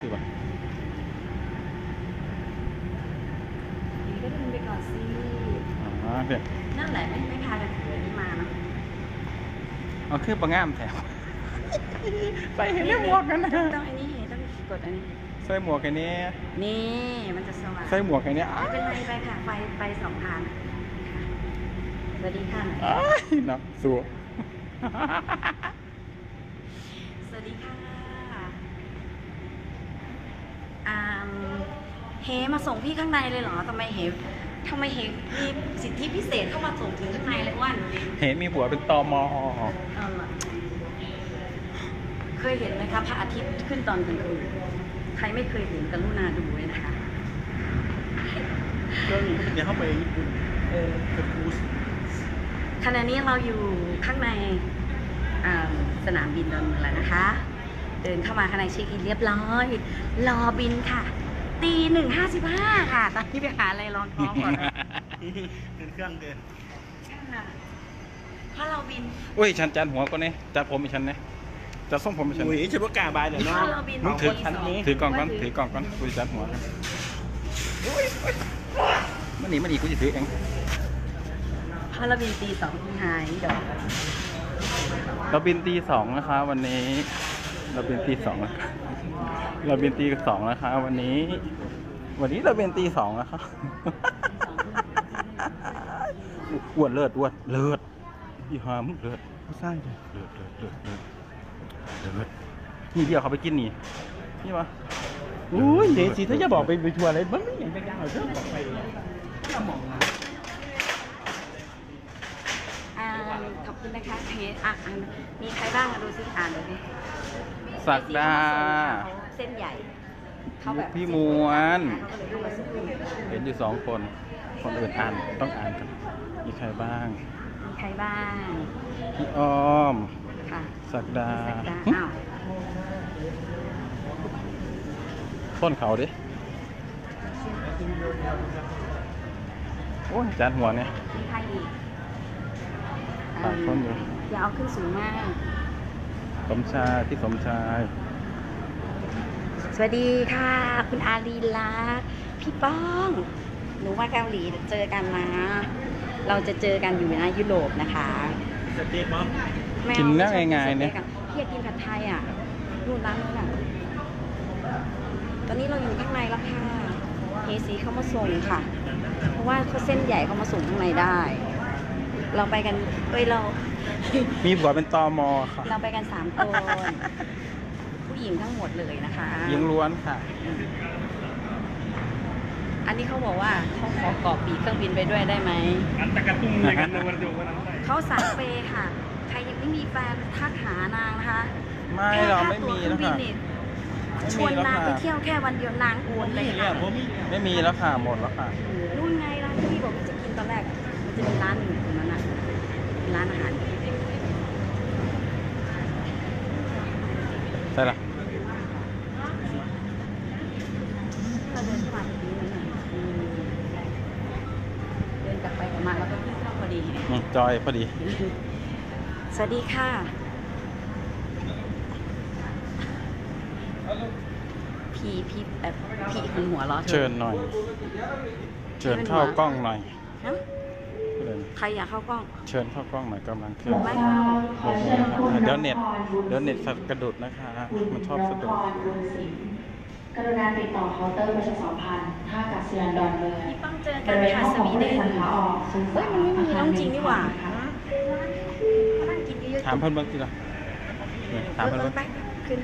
คือแบบนี่ก็ดึงไปก่อนสิอ๋อเดี๋ยวนั่นแหละไม่ไม่พากันถืออันนี้มาเนอะเอาคือประง่ามแถวใส่เห็นได้หมวกกันนะต้องอันนี้เห็นต้องกดอันนี้ ใส่หมวกไอ้นี้ นี่มันจะสว่างใส่หมวกไอ้นี้อ้าไม่ยเป็นไรไปค่ะไฟไฟสองทางค่ะสวัสดีค่ะหน่อยอ้ายเนาะสัวสวัสดีค่ะอ่าม เฮมาส่งพี่ข้างในเลยเหรอทำไมเฮทำไมเฮมีสิทธิพิเศษเข้ามาส่งถึงข้างในเลยว่านเห็นมีผัวเป็นตอมอเอาล่ะเคยเห็นไหมคะพระอาทิตย์ขึ้นตอนกลางคืนใครไม่เคยเห็นกรุณาดูเลยนะคะเดี๋ยวเข้าไปญี่ปุ่นเออเป็นคูสขณะนี้เราอยู่ข้างในอ่าสนามบินดอนเมืองแล้วนะคะ เดินเข้ามาข้างในเช็คอินเรียบร้อย รอบินค่ะ ตีหนึ่งห้าสิบห้าค่ะ ตอนนี้ไปหาอะไรรองท้องก่อนนะเป็นเครื่องเกินค่ะเพราะเราบินอุ้ยฉันจันหัวก็เนี่ยจัดผมให้ฉันเนี่ยจัดส่งผมให้ฉันอุ้ยฉันว่ากล้าบายเดี๋ยวเพเนาะราะเราบินมึงถือตีสองถือกล่องก่อนถือกล่องก่อนกูจะจัดหัวกันมันหนีมันหนีกูจะถือเองเพราะเราบินตีสองที่หายเดี๋ยวเราบินตีสองนะคะ วันนี้ เราบินตีสองนะคะ เราเบินตีสองนะคะวันนี้ วันนี้เราเบินตีสองนะคะอ้วนเลิศอ้วนเลิศอีหามเลิศผู้ชายเลยเลิศเลิศเลิศเลิศเลิศนี่เดียวเขาไปกินนี่นี่วะอุ้ยเดี๋ยวสิถ้าจะบอกไปไปทัวร์อะไรมันไม่อย่างไปยาวเรื่องบอกไปอ่าขอบคุณนะคะเพจอะมีใครบ้างดูสิอ่านดูสิ สักดาเขาเส้นใหญ่เขาแบบพี่มวลเขาก็เลยเข้ามาซื้อเห็นอยู่สองคน คนอื่นอ่านต้องอ่านกันมีใครบ้าง มีใครบ้าง พี่อ้อม ค่ะสักดาสักดาหึอ้าวต้นเขาดิ โอ้ยจานหัวเนี่ยมีใครอีกสามคนอยู่อย่าเอาขึ้นสูงมาก สมชายพี่สมชายสวัสดีค่ะ คุณอารีลาพี่ป้องหนูว่าเกาหลีเจอกันนะ เราจะเจอกันอยู่นะยุโรปนะคะสเต็กมั้งไม่กินเอาได้ไม่ชอบง่ายๆเนี่ยสต็กอะพี่อยากกินผัดไทยอะนู่นร้านนู้นอะตอนนี้เราอยู่ข้างในแล้วค่ะเฮซีเข้ามาส่งค่ะ เพราะว่าเขาเส้นใหญ่เขามาส่งข้างในได้ เราไปกันเอ้ยเรา มีผัวเป็นตอมอค่ะเราไปกันสามคน ผู้หญิงทั้งหมดเลยนะคะยิงล้วนค่ะ อันนี้เขาบอกว่าเขาขอกรอบปีกเครื่องบินไปด้วยได้ไหมอันตะกระตุ้งในกันดูวันดูวันนั้นไปเขาสายเปย์ค่ะ ใครยังไม่มีแฟนทักหานางนะคะไม่แค่เราค่ไม่ตั๋วมีเครื่แล้วองบินค่ะนี่ไม่ชมีวนแล้วนางค่ะไปเที่ยวแค่วันเดียวนางโอนเลยเนี่ค่ะยผมมีไม่มีแล้วค่ะ หมดแล้วค่ะ นู่นไงร้านที่พี่บอกว่าจะกินตอนแรกมันจะมีร้านหนึ่งตรงนั้นอะเป็นร้านอาหารใช่ละก็เดิน ผ่านนี้นั่นน่ะอืมเดินกลับไปกลับมาแล้วก็พี่เข้าพอดีอืมจอยพอดี สวัสดีค่ะพี่พี่แบบพี่คุณหัวเราะธอเชิญหน่อย เชิญเข้ากล้องหน่อย ฮะก็เลย ใครอยากเข้ากล้อง เชิญเข้ากล้องหน่อยกำลังเคลื่อนไม่เข้าโอเคครับเดี๋ยวเน็ตเดี๋ยวเน็ตกระดุดนะคะ มันชอบสะดุด กรุณาติดต่อเคาน์เตอร์ประชาสัมพันธ์ท่าอากาศยานดอนเมืองพี่ต้องเจอบกันริเวณค่ะห้องสของวีผู้เดโดยนสารขาออกศูนย์เฮ้ยมันไม่มีน้องจริงนี่หว่าค่ะเขานั่งกินเยอะๆถามเพิ่นเบิ่งสิล่ะนี่ถามเอเพิ่นอเบิ่งไปคือ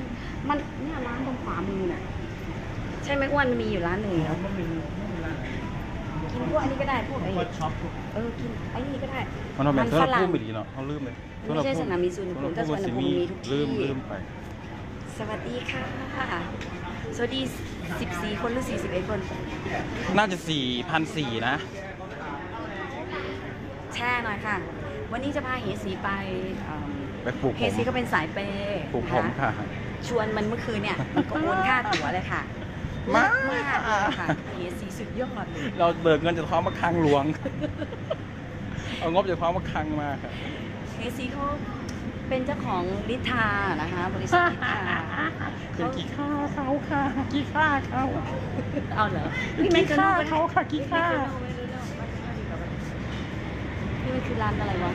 มันเนี่ยร้านตรงขวามือน่ะ ใช่ไหมอ้วนมันมีอยู่ร้านหนึ่งแล้ว กินพวกอันนี้ก็ได้พวกไอ้ก็ช็อปเออกินไอ้นี่ก็ได้ มันทำเป็นมันสำหรับฝรั่งผู้ไม่ดีเนาะเขาลืมเลยไม่ใช่สนามบินสุวรรณภูมิแต่สุวรรณภูมิมีทุกที่ลืมลืมไป สวัสดีค่ะ สวัสดี14คนหรือ41คน น่าจะสี่พันสี่นะ แช่หน่อยค่ะ วันนี้จะพาเฮสีไปเอิ่มไปปลูกเฮผมสีก็เป็นสายเปย์ปลูกผมนค่ะ ชวนมันเมื่อคืนเนี่ยมันก็โอนค่าตั๋วเลยค่ะ มามากเลยค่ะเฮสีสุดยอดเราเบิกเงินจากท้องมาคังหลวง เอางบจากท้องมาคังมาค่ะเฮสีเขาเป็นเจ้าของลิทานะคะ บริษัทลิทาเป็นกี่ค่าเขาค่ะกี่ค่าเขาเอาเหรอกี่ค่าเขาค่ะกี่ค่านี่มันคือร้านอะไรวะ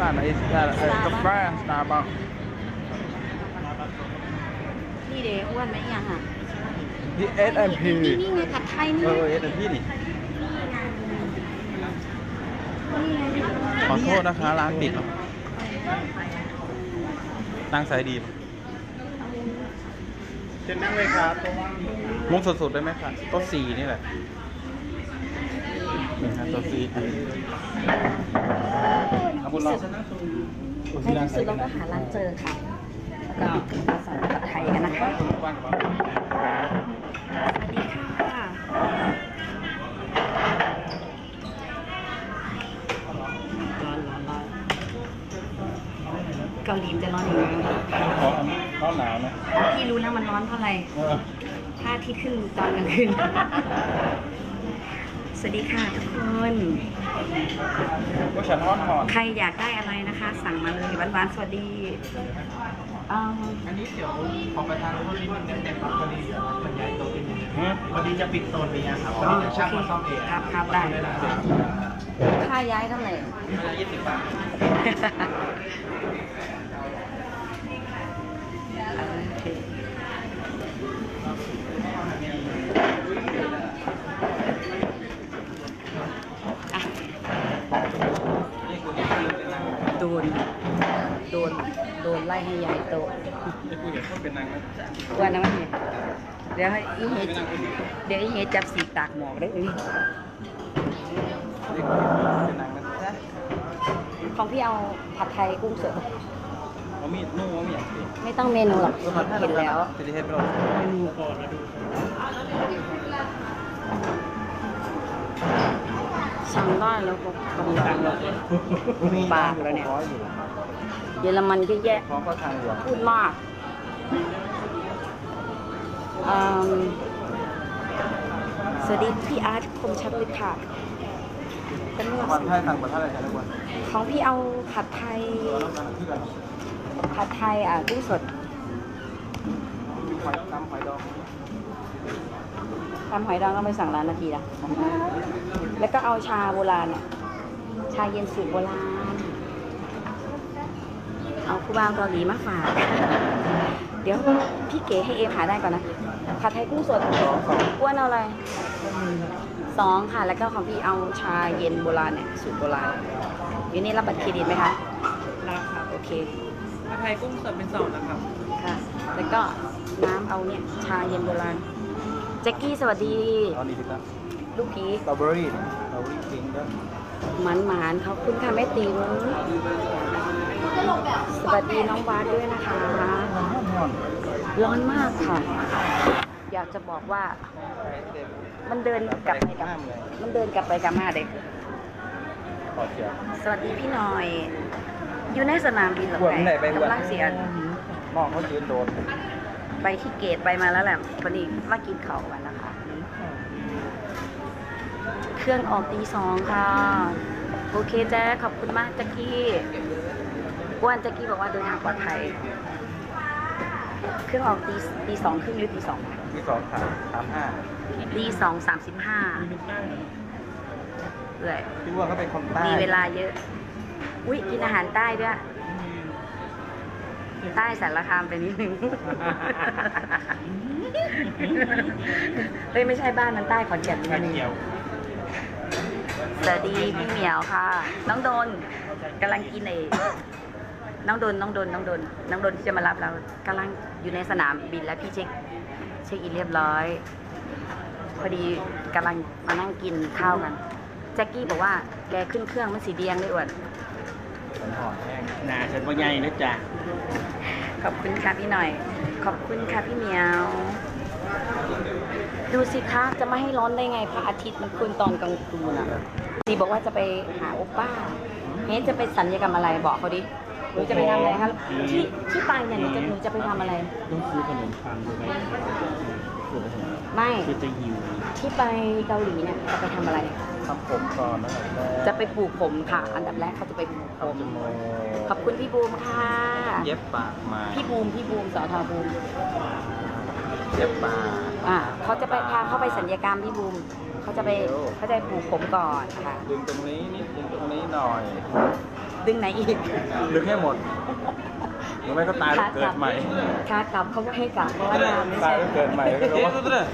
ร้านไอ้ร้านไอ้กาแฟสตาร์บัคนี่เดอ้วนไหมยังอะ ที่เอสแอนพีนี่นี่ไงผัดไทยนี่เอไงอเอสแอนพีนี่นี่ไงขอโทษนะคะร้านปิดเหรอนั่งสายดีจะนั่งเลยครับมุ้งสดๆได้ไหมครับโต๊ะสี่นี่แหละนี่ครับโต๊ะสี่ขอบคุณเราในที่สุดเราก็หาร้านเจอค่ะแล้วก็มาสั่งผัดไทยกันนะคะ กว้างกว่า สวัสดีค่ะร้อนร้อนร้อน เกาหลีมันจะร้อนยังไงขอร้อนหนาวนะพี่รู้แล้วมันร้อนเพราะอะไรเออพระอาทิตย์ขึ้นตอนกลางคืน สวัสดีค่ะทุกคนว่าฉันร้อนหอนใครอยากได้อะไรนะคะ สั่งมาเลยหวานๆสวัสดีเอ่ออันนี้เดี๋ยวขอประทานโทษนิดนึงนะแต่พอดีมันย้ายโต๊ะเป็นฮะพอดีจะปิดโซนนี้ครับพอดีจะช่างมาซ่อมเองครับครับได้ ค่าย้ายเท่าไหร่ยี่สิบบาทโอเคอะโดน โดน โดนไล่ให้ย้ายโต๊ะนี่กูเห็นเขาเป็นนางนะวันนั้นมันเนี่ยเดี๋ยวให้อีเฮจเดี๋ยวอีเฮจับสีตากหมอกได้เลยนี่กูเห็นเขาเป็นนางนะจ๊ะของพี่เอาผัดไทยกุ้งสดเอามีดนุ่งเอามีดอย่างเดียวไม่ต้องเมนูหรอกเห็นแล้วจะได้เห็นไปหรอดูก่อนนะดูสั่งได้แล้วก็กำลังปากแล้วเนี่ยเยอรมันเยอะแยะพร้อมก็ทางหลวงพูดมากอืมสวัสดีพี่อาร์ตคมชัดเลยค่ะ เป็นเรื่องวันไทยต่างประเทศอะไรกันทุกคนของพี่เอาผัดไทยเราต้องการที่กันผัดไทยอะกุ้งสดมีหอยตำหอยดองทำหอยดองต้องไปสั่งร้านนาทีละแล้วก็เอาชาโบราณอะชาเย็นสูตรโบราณ เอาคูบางเกาหลีมาฝาก เดี๋ยวพี่เก๋ให้เอมหาได้ก่อนนะผัดไทยกุ้งสดอ้วนเอาอะไร สองค่ะ แล้วก็ของพี่เอาชาเย็นโบราณเนี่ยสูตรโบราณอยู่นี่รับบัตรเครดิตไหมคะรับครับโอเคผัดไทยกุ้งสดเป็นสองนะครับค่ะ แล้วก็น้ำเอาเนี่ยชาเย็นโบราณแจ็คกี้สวัสดีเอานี่ดีกว่าลูกผีสตรอเบอรี่สตรอเบอรี่พิงค์ด้วยหมันหมานขอบคุณค่ะแม่ติ๋มสวัสดีน้องบาสด้วยนะคะ ร้อนมากค่ะ อยากจะบอกว่า มันเดินกลับไปกลับมันเดินกลับไปกลับมาเด็กขอเชียร์สวัสดีพี่หน่อย อยู่ในสนามบินเหรออ้วนไหนไปอ้วนกำลังเสียมองเขายืนโดนไปที่เกตไปมาแล้วแหละวันนี้มากินข้าวกันนะคะ เครื่องออกตีสองค่ะ โอเคแจ๊คขอบคุณมากแจ็กกี้อ้วนแจ็กกี้บอกว่าเดินทางปลอดภัย เครื่องออกตีตีสองครึ่งหรือตีสอง ที่สองสามสามห้าตีสองสามสิบห้าเอื่อยพี่ว่าเขาเป็นคนใต้มีเวลาเยอะ อุ้ยกินอาหารใต้ด้วย ใต้สารคามไปนิดนึง เฮ้ย ไม่ใช่บ้านมันใต้ขอนแก่นนิดนึงเกี่ยวสวัสดีพี่เหมียวค่ะ น้องโดนกำลังกินไอ้น้องโดนน้องโดนน้องโดนน้องโดนที่จะมารับเรากำลังอยู่ในสนามบินแล้วพี่เช็ค เช็คอินเรียบร้อย พอดีกำลังมานั่งกินข้าวกัน แจ็คกี้บอกว่าแกขึ้นเครื่องมันสีแดงเลยอ้วนเป็นหอแห้งหนาฉันว่าใหญ่นะจ๊ะขอบคุณค่ะพี่หน่อย ขอบคุณค่ะพี่เหมียว ดูสิคะจะไม่ให้ร้อนได้ไงพระอาทิตย์มันขึ้นตอนกลางคืนอะซีบอกว่าจะไปหาโอป้าเฮ้จะไปสัญญกรรมอะไรบอกเขาดิหนูจะไปทำอะไรคะที่ที่ไปเนี่ยหนูจะหนูจะไปทำอะไร ต้องซื้อขนมปังด้วยไหม ซื้อไปทำไมไม่คือจะหิวที่ไปเกาหลีเนี่ยจะไปทำอะไร ทำผมก่อนนะครับแรกจะไปปลูกผมค่ะ อันดับแรกเขาจะไปปลูกผทำมจมูกขอบคุณพี่บูมค่ะ เย็บปากใหม่พี่บูมพี่บูมสอทอบูมเย็บปาก อ่าเขาจะไปพาเข้าไปสัญญกรรมพี่บูมเขาจะไปเขาจะไปปลูกผมก่อนค่ะ ดึงตรงนี้นิดดึงตรงนี้หน่อย ดึงไหนอีก ดึงให้หมดห รือไม่ก็ตายแล้วเกิดใหม่ขากลับเขาก็ให้กลับเพราะว่านานไม่ตายใช่แล้วเกิดใหม่ก็รู้ว่าเสียง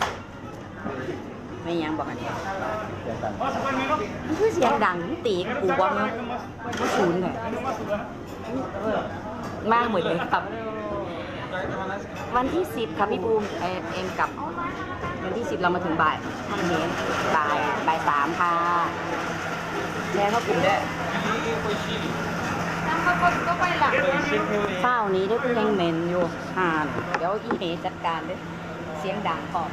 ไม่ยังบอกอันนี้ดังมันคือเสียงดังตีกกูว่ามันศูนย์เลยมากเหมือนเลยครับ วันที่สิบครับพี่บูมเอมเอ็มกลับ วันที่สิบเรามาถึงบ่ายท่านเน้นบ่ายบ่ายสามค่ะแชร์เข้ากลุ่มด้วย เฝ้านี้ได้เพลงเมนอยู่ห่านเดี๋ยวอีเฮจัดการด้วยเสียงดังขอบ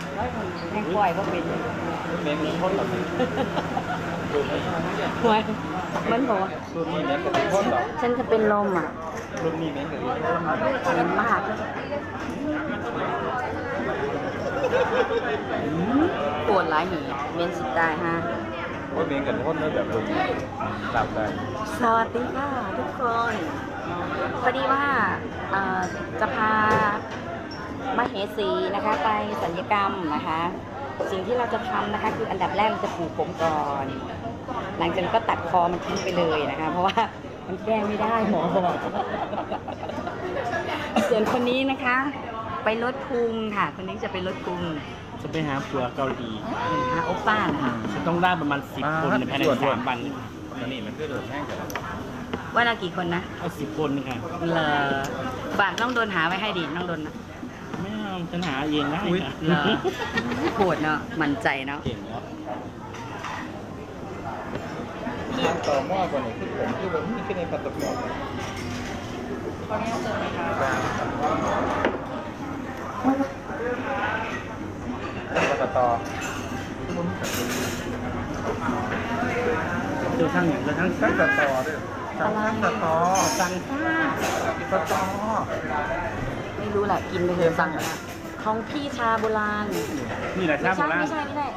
แห้งปล่อยว่าเป็นเม้งมีพ่นแบบนี้ดูนี่หวยมันบอกว่าดูนี่เม้งกับพ่นหรอฉันจะเป็นลมอะดูนี่เม้งกับพ่นเห็นมากปวดหลายหีเมนสิได้ฮะ ว่าม้งกับพ่นแล้วแบบดูหลับได้สวัสดีค่ะทุกคนพอดีว่าจะพามาเหสีนะคะไปสัญญกรรมนะคะ สิ่งที่เราจะทำนะคะคืออันดับแรกเราจะปลูกผมก่อน หลังจากนั้นก็ตัดคอมันทิ้งไปเลยนะคะ เพราะว่ามันแก้ไม่ได้หมอบอกส่วนคนนี้นะคะ ไปลดพุงค่ะ คนนี้จะไปลดพุง จะไปหาผัวเกาหลีหาโอป้านะคะจะต้องได้ประมาณสิบคนในภายในสามวันแล้วนี่มันก็เดือดแห้งกันว่าเรากี่คนนะเอาสิบคนค่ะเลอฝากน้องโดนหาไว้ให้ดิน้องโดนนะไม่เอาฉันหาเองได้อุ๊ยค่ะเลอโหดเนาะมั่นใจเนาะเก่งเนาะที่ต่อหม้อกว่านี้คือผมคือผมนี่ขึ้นในปัตตพีปัต ตอเจอช่างอย่างเจอช่างตั้งปัตตอด้วยตั้งปัตตอสั่งซ่าปัตตอไม่รู้แหละกินไปเถอะสั่งนะของพี่ชาโบราณนี่แหละชาไม่โบใช่ราณไม่ใช่ไม่ใช่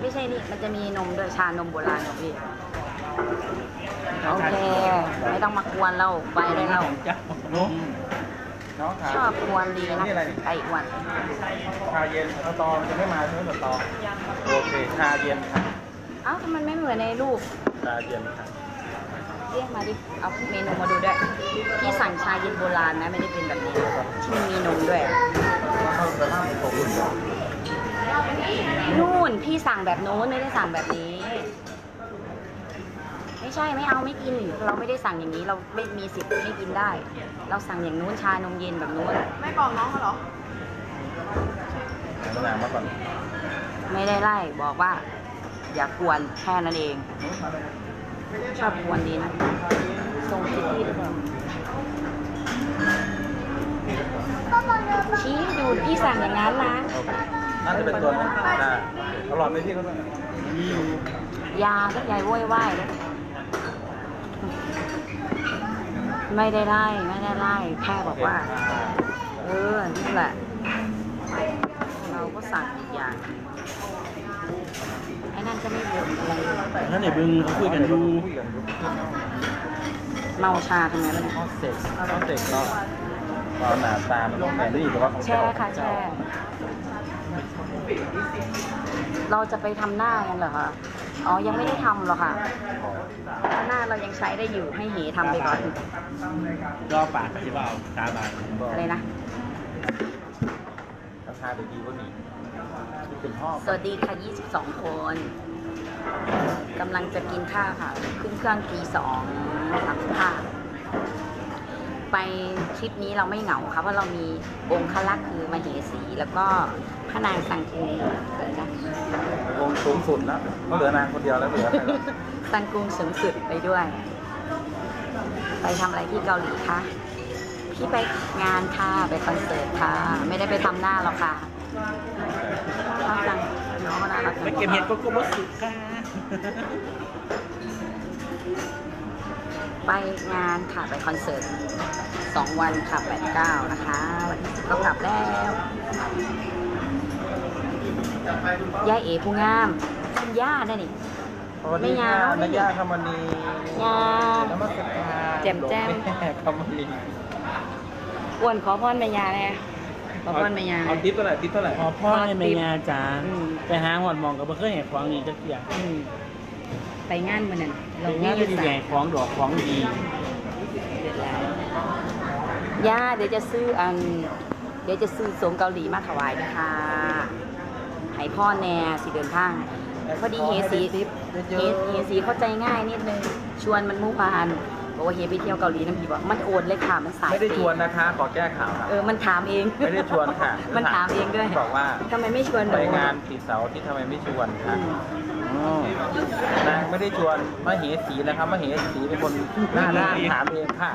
ไม่ใช่นี่มันจะมีนมด้วยชานมโบราณของพี่โอเค ไม่ต้องมากวนเราไปได้เราเจ้า น้องน้องขาชอบกวนดีนะนี่อะไรนี่ไอ้อ้วันชาเย็นปัตตอมันจะไม่มาใช่ไหมปัตตอโอเคชาเย็นค่ะเอ้าทำไมไม่เหมือนในรูปชาเย็นค่ะเรียกมาดิ เอาเมนูมาดูด้วยพี่สั่งชาเย็นโบราณนะไม่ได้เป็นแบบนี้ที่มันมีนมด้วยเข้าสภาพของคุณนู่นพี่สั่งแบบโน้นไม่ได้สั่งแบบนี้ไม่ ใช่ไม่เอาไม่กิน เราไม่ได้สั่งอย่างนี้เราไม่มีสิทธิ์ไม่กินได้ เราสั่งอย่างนู้นชานมเย็นแบบนู้นมะนาวมาก่อนไม่ได้ไล่บอกว่า อย่ากวนแค่นั้นเองชอบกวนดีนะทรงคิตตี้หรือเปล่าชี้ให้ดูพี่สั่งอย่างนั้นนะน่าจะเป็นตัวนี้ได้อร่อยไหมพี่เขาด้วยมีอยู่ยาก็ยายโว้ยว่ายเลย ไม่ได้ไล่ไม่ได้ไล่แค่บอกว่า เออนี่แหละ เราก็สั่งอีกอย่างไอ้นั่นก็ไม่บ่นอะไรเลยนั่นเดี๋ยวบึงเขาคุยกันอยู่คุยกันอยู่เมาชาทำไมวะเนี่ยข้อเสกข้อเสกก็ตอนหนาตามันลงแต่นี่แต่ว่าของแช่ค่ะแช่เราจะไปทำหน้ากันเหรอคะ อ๋อ ยังไม่ได้ทำหรอกค่ะหน้าเรายังใช้ได้อยู่ให้เหทำไปก่อน รอปากที่ว่าเอาชาบานอะไรนะราคาดีๆกว่านี้ที่เป็นห้อสวัสดีค่ะ 22 คนกำลังจะกินข้าวค่ะ ขึ้นเครื่องตีสองสามสิบห้าไปทริปนี้เราไม่เหงาค่ะเพราะเรามีองค์คลักษ์คือมเหสี แล้วก็พระนางสังกุงอะไรนะ วง สูงสุดแล้วก็เหลือนางคนเดียวแล้วเหลือใครหรอสังกุงสูงสุดไปด้วย ไปทำอะไรที่เกาหลีคะพี่ไปงานค่ะไปคอนเสิร์ตค่ะ ไม่ได้ไปทำหน้าหรอกค่ะน่ารักจังน้องก็น่ารักจังไปเก็บเห็ดโกโก้บอสุค่ะไปงานค่ะไปคอนเสิร์ตสองวันค่ะแปดเก้านะคะวันที่สิบก็กลับแล้ว ยายเอผู้งามคุณย่าได้นี่สวัสดีค่ะไม่ยาวนายาคำมณียานมัสการแจ่มแจ้ม หลวงแม่คำมณีอ้วนขอพรแม่ยาแน่ขอพรแม่ยา เอาทิปเท่าไหร่ทิปเท่าไหร่ขอพ่อให้แม่ยาจ๋าอืม ไปหาหอดหมองกับเพื่อนแห่ของนี่จักอย่างอืมไปงานมื้อนั้นเราง่ายดีแห่ของดอกของดีเดือดแล้วย่าเดี๋ยวจะซื้ออัน เดี๋ยวจะซื้อสมเกาหลีมาถวายนะคะ ให้พ่อแน่สิเดินทางพอดีเฮสีเฮเฮสีเข้าใจง่ายนิดนึงชวนมันมุพานบอกว่าเฮไปเที่ยวเกาหลีน้ำผีบอกมันโอนเลยค่ะมันสายไม่ได้เปย์ชวนนะคะ ขอแก้ข่าวค่ะเออมันถามเองไม่ได้ชวนค่ะ มันถามเองด้วยบอกว่าทำไมไม่ชวนหไปนูงานปีเสาร์ที่ทำไมไม่ชวนอืค่ะมอ๋อนางไม่ได้ชวนมเหสีนะครับมเหสีเป็นคนหน้าด้านถามเองค่ะ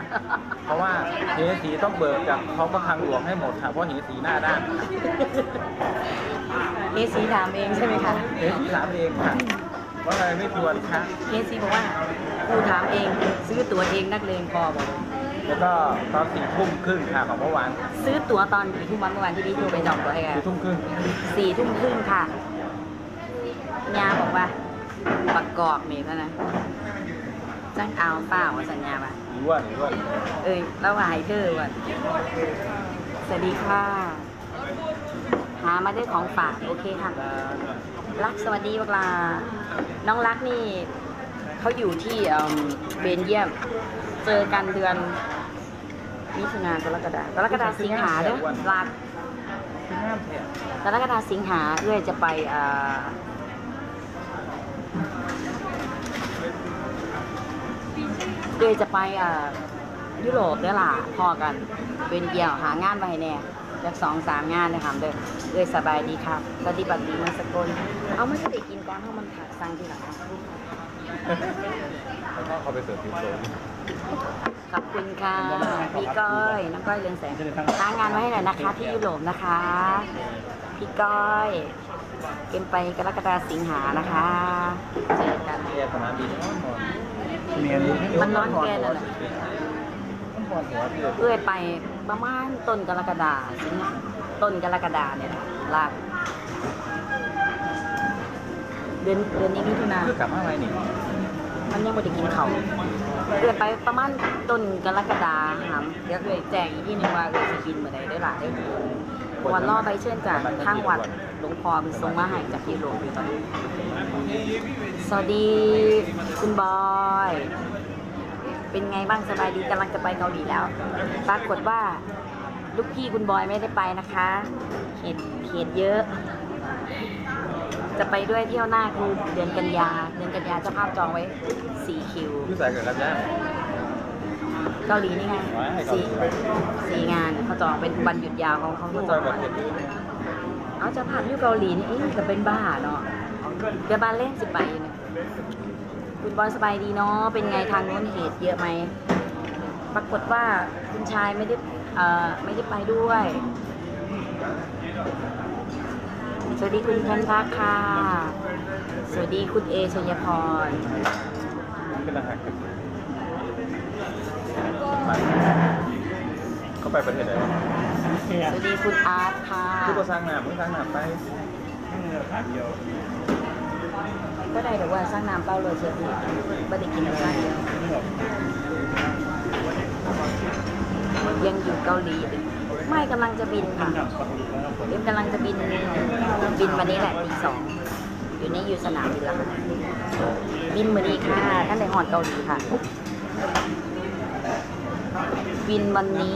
เพราะว่าเหสีต้องเบิกจากท้องพระคลังหลวงให้หมดค่ะเพราะเหสีหน้าด้าน เฮสีถามเองใช่ไหมคะเหสีถามเองค่ะว่าทำไมไม่ชวนคะเฮสีบอกว่าครูถามเองซื้อตั๋วเองนักเลงพอบอกแล้วก็ตอนสี่ทุ่มครึ่งค่ะของเมื่อวานซื้อตั๋วตอนกี่ทุ่มวันเมื่อวานที่พี่โทรไปจองตั๋วให้กันสี่ทุ่มครึ่งสี่ทุ่มครึ่งค่ะยาบอกว่าประกอบเมย์นะจ้างเอาเปล่าว่าสัญญาป่ะหรือว่าหรือว่าเอ้ยแล้วว่าให้เธอว่ะสวัสดีค่ะหามาได้ของฝากโอเคค่ะ รักสวัสดีเวลา น้องรักนี่เขาอยู่ที่เอิ่มเบนเยียม เจอกันเดือนมิถุนากรกฎากรกฎาสิงหาเด้อรักคืองามแท้กรกฎาสิงหาเอื้อยจะไปอ่าเอื้อยจะไปอ่ายุโรปเด้อล่ะพอกัน เป็นเดียวหางานไปให้แน่ จากสองสามงานเลยค่ะเด้อเอื้อยสบายดีครับปฏิบัติดีมาสกลเอาไม่ได้กินก่อนเพราะมันขาดสั่งทีหลังค่ะแล้วก็เขาไปเสิร์ฟที่โต๊ะขอบคุณค่ะพี่ก้อยน้องก้อยเรืองแสงหางานไว้ให้หน่อยนะคะ ที่ยุโรปนะคะ พี่ก้อยเกมไปกรกฎาสิงหานะคะเจอกันแอร์สนามบินนอนนอนเมียนมันนอนแกนั่นแหละมันนอนหัวที่เพื่อไป ประมาณต้นกรกฎาสิงหาต้นกรกฎาเนี่ยลากเดือนเดือนนี้มิถุนาคือกลับมาไหมนี่มันยังไม่ได้กินเขาวเดือนไปประมาณต้นกรกฎาหามเดี๋ยวเลยแจ้งอีกที่หนึงว่าเลยจะกินเมื่อใดได้หลายได้ดีเพราะวันรอไปเชิญจากทางวัดหลวงพ่อเป็นทรงมาให้จากที่หลวงอยู่ตอนนี้สวัสดีคุณบอย เป็นไงบ้างสบายดีกำลังจะไปเกาหลีแล้ว ปรากฏว่าลูกพี่คุณบอยไม่ได้ไปนะคะเขตเขตเยอะ จะไปด้วยเที่ยวหน้าคือเดือนกันยา เดือนกันยาเจะภาพจองไว้4คิวพี่สายกับกระจ้าเกาหลีนี่ไงว้ายเกาหลีสี่สี่งานเขาจองเป็นวันหยุดยาวของเขาลูเขากจไปองแบบไว้เห็นเอาเจะภาพอยู่เกาหลีนี่เอ๊ะก็เป็นบ้าเนาะเดี๋ยวบานเล่นสิไปอยู่เนี่ย คุณบอลสบายดีเนาะเป็นไงทางนู้นเหตุเยอะไหมปรากฏว่าคุณชายไม่ได้เอ่อไม่ได้ไปด้วย สวัสดีคุณพันพักค่ะ สวัสดีคุณเอชัยพรมันเป็นรหัสกันเขาไปประเทศไหนวะเมียสวัสดีคุณอาร์ตค่ะคือตัวสร้างหนามมึงสร้างหนามไปขาดเดียว ก็ได้แต่ว่าสร้างน้ำเป้าเลยเชียวพี่ไม่ได้กินอะไรเยยังอยู่เกาหลีไม่กำลังจะบินค่ะเอ็มกำลังจะบินบินวันนี้แหละตีสองอยู่นี่อยู่สนามบินแล้วค่ะบินมือนี้ค่ะท่านในหอดเกาหลีค่ะ บินวันนี้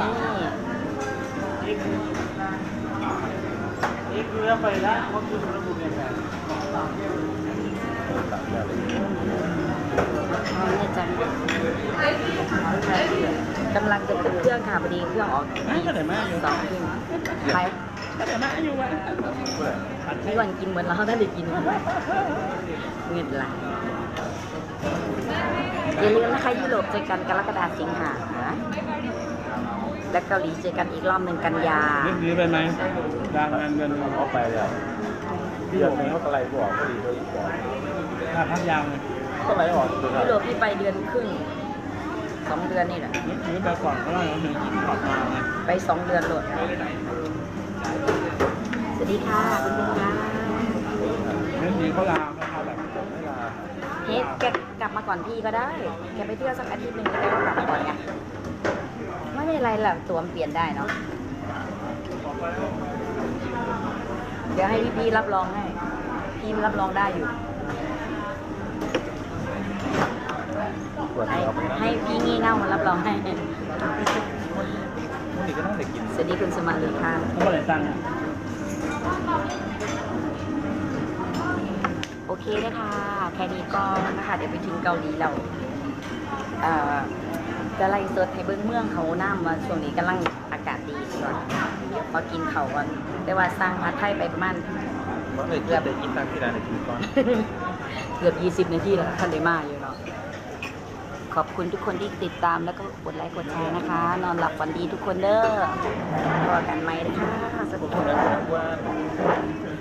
นี่คือไปแล้วว่าคือสุนทรภูมิยังไงเนี่ย กำลังจะขึ้นเครื่องค่ะพอดีเครื่องออกม่ก็ได้มากอยู่สองครึ่งไปก็ได้มากอยู่วะพี่วันกินเหมือนเราท่านได้กินเงินไหลอย่าลืมนะคะยุโรปเจอกันกรกฎาสิงหาและเกาหลีเจอกันอีกรอบหนึ่งกันยาเรื่องนี้ไปไหมดังงานเงินเขาไปแล้ว ดือนนี้เขาก็ไล่บออกพอดีเลยบอกค่าพักยาวเลยก็ไล่ออกเลยยุโรปพี่ไปเดือนครึ่งสองเดือนนี่แหละ นึกถือไปก่อนก็ได้เราหนึ่งกินกลับมาไงไปสองเดือนโหลดสวัสดีค่ะคุณลุงค่ะเรื่องนี้เขาลาเขาแบบเวลาเฮดกลับมาก่อนพี่ก็ได้ แกไปเที่ยวสักอาทิตย์หนึ่งแล้วแกก็กลับมาก่อนไงไม่เป็นไรแหละตัวมันเปลี่ยนได้เนาะ เดี๋ยวให้พี่พี่ๆรับรองให้พี่มันรับรองได้อยู่ตรวจให้เอาไปนะให้พี่งี่เง่ามารับรองให้มันนี่ก็ต้องได้กินสวัสดีคุณสมาลีค่ะเขาบอกอะไรตังค์อะโอเคนะคะแค่นี้ก็นะคะเดี๋ยวไปถึงเกาหลีเราเอ่อจะไล่สดให้เบิ้งเมืองเขาน้ำว่าช่วงนี้กำลังอากาศดีก่อนเดี๋ยวพอกินเขาวก่อน แต่ว่าสร้างอาไทยไปประมาณว่าเคยเกือบได้กินตามที่ร้านได้กินก่อน เกือบ 20 นาทีแล้วคันเดมาอยู่เนาะ ขอบคุณทุกคนที่ติดตามแล้วก็กดไลค์กดแชร์นะคะ นอนหลับฝันดีทุกคนเด้อรอกันไหมนะคะสวัสดีผมค่ะ